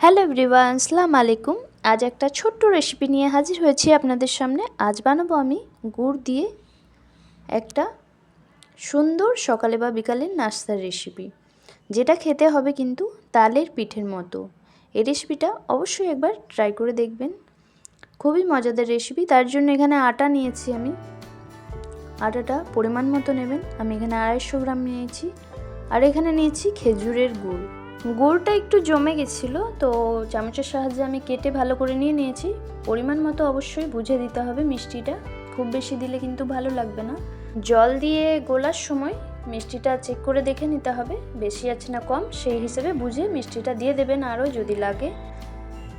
Hello everyone, আসসালামু আলাইকুম। আজ একটা ছোট্ট রেসিপি নিয়ে হাজির হয়েছি আপনাদের সামনে। আজ বানাবো আমি গুড় দিয়ে একটা সুন্দর সকালে বা বিকালের নাস্তার রেসিপি যেটা খেতে হবে কিন্তু তালের পিঠের মতো। এই রেসিপিটা অবশ্যই একবার ট্রাই করে দেখবেন। খুবই মজাদার রেসিপি তার জন্য এখানে আটা নিয়েছি আমি। আটাটা পরিমাণ মতো নেবেন। আমি এখানে আড়াইশো গ্রাম নিয়েছি। আর এখানে নিয়েছি খেজুরের গুড়। গুড়টা একটু জমে গেছিল, তো চামচের সাহায্যে আমি কেটে ভালো করে নিয়ে নিয়েছি। পরিমাণ মতো অবশ্যই বুঝে দিতে হবে মিষ্টিটা, খুব বেশি দিলে কিন্তু ভালো লাগবে না। জল দিয়ে গোলার সময় মিষ্টিটা চেক করে দেখে নিতে হবে, বেশি আছে না কম, সেই হিসেবে বুঝে মিষ্টিটা দিয়ে দেবেন আরও যদি লাগে।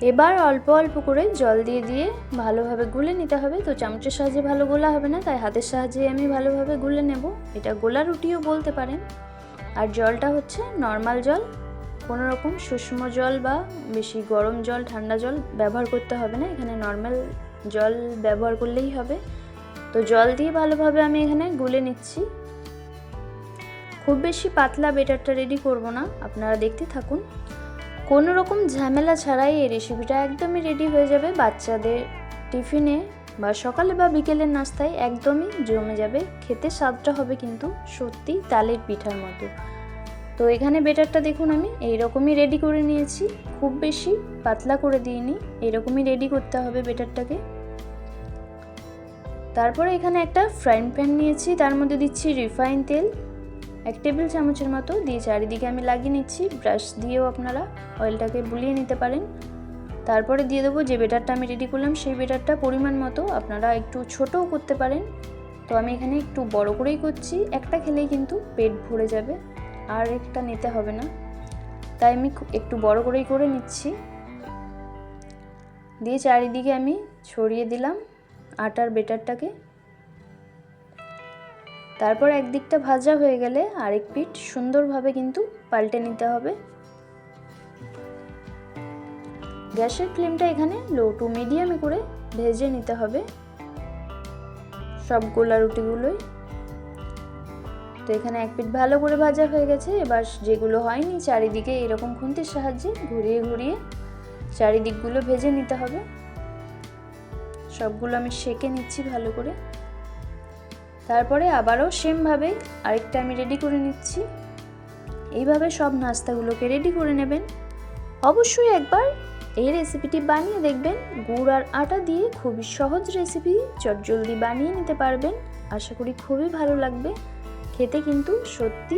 এবার অল্প অল্প করে জল দিয়ে দিয়ে ভালোভাবে গুলে নিতে হবে, তো চামচের সাহায্যে ভালো গোলা হবে না, তাই হাতের সাহায্যে আমি ভালোভাবে গুলে নেব। এটা গোলা রুটিও বলতে পারেন। আর জলটা হচ্ছে নর্মাল জল কোনো রকম সুষম জল বা বেশি গরম জল, ঠান্ডা জল ব্যবহার করতে হবে না। এখানে নর্মাল জল ব্যবহার করলেই হবে। তো জল দিয়ে ভালোভাবে আমি এখানে গুলে নিচ্ছি। খুব বেশি পাতলা বেটারটা রেডি করব না, আপনারা দেখতে থাকুন। কোনো রকম ঝামেলা ছাড়াই এই রেসিপিটা একদমই রেডি হয়ে যাবে। বাচ্চাদের টিফিনে বা সকালে বা বিকেলের নাস্তায় একদমই জমে যাবে। খেতে স্বাদটা হবে কিন্তু সত্যি তালের পিঠার মতো। তো এখানে বেটারটা দেখুন আমি, এইরকমই রেডি করে নিয়েছি। খুব বেশি পাতলা করে দিইনি এরকমই রেডি করতে হবে বেটারটাকে। তারপরে এখানে একটা ফ্রাইং প্যান নিয়েছি, তার মধ্যে দিচ্ছি রিফাইন তেল। এক টেবিল চামচের মতো দিয়ে চারিদিকে আমি লাগিয়ে নিচ্ছি ব্রাশ দিয়েও আপনারা অয়েলটাকে বুলিয়ে নিতে পারেন। তারপরে দিয়ে দেবো যে বেটারটা আমি রেডি করলাম, সেই বেটারটা পরিমাণ মতো আপনারা একটু ছোটও করতে পারেন। তো আমি এখানে একটু বড় করেই করছি, একটা খেলেই কিন্তু পেট ভরে যাবে। আর একটা নিতে হবে না। তাই আমি একটু বড় করেই করে নিচ্ছি। দিয়ে চারিদিকে আমি ছড়িয়ে দিলাম আটার বেটারটাকে। তারপর একদিকটা ভাজা হয়ে গেলে আরেক পিঠ সুন্দরভাবে কিন্তু পাল্টে নিতে হবে। গ্যাসের ফ্লেমটা এখানে লো টু মিডিয়ামে করে ভেজে নিতে হবে। সব গোলা রুটিগুলোই। তো এখানে এক পিঠ ভালো করে ভাজা হয়ে গেছে। এবার যেগুলো হয়নি, চারিদিকে এরকম খুন্তির সাহায্যে ঘুরিয়ে ঘুরিয়ে চারিদিকগুলো ভেজে নিতে হবে। সবগুলো আমি সেকে নিচ্ছি ভালো করে। তারপরে আবারও সেমভাবে আরেকটা আমি রেডি করে নিচ্ছি। এইভাবে সব নাস্তাগুলোকে রেডি করে নেবেন। অবশ্যই একবার এই রেসিপিটি বানিয়ে দেখবেন। গুড় আর আটা দিয়ে খুবই সহজ রেসিপি চটজলদি বানিয়ে নিতে পারবেন। আশা করি খুবই ভালো লাগবে। খেতে কিন্তু সত্যি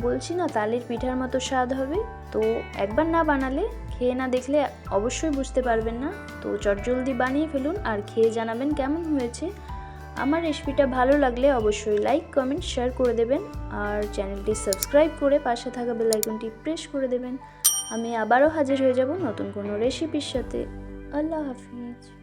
বলছি না তালের পিঠার মতো স্বাদ হবে। তো একবার না বানালে, খেয়ে না দেখলে অবশ্যই বুঝতে পারবেন না। তো চটজলদি বানিয়ে ফেলুন আর খেয়ে জানাবেন কেমন হয়েছে। আমার রেসিপিটা ভালো লাগলে অবশ্যই লাইক, কমেন্ট, শেয়ার করে দেবেন। আর চ্যানেলটি সাবস্ক্রাইব করে পাশে থাকা বেলাইকনটি প্রেস করে দেবেন। আমি আবারও হাজির হয়ে যাব নতুন কোনো রেসিপির সাথে। আল্লাহ হাফিজ।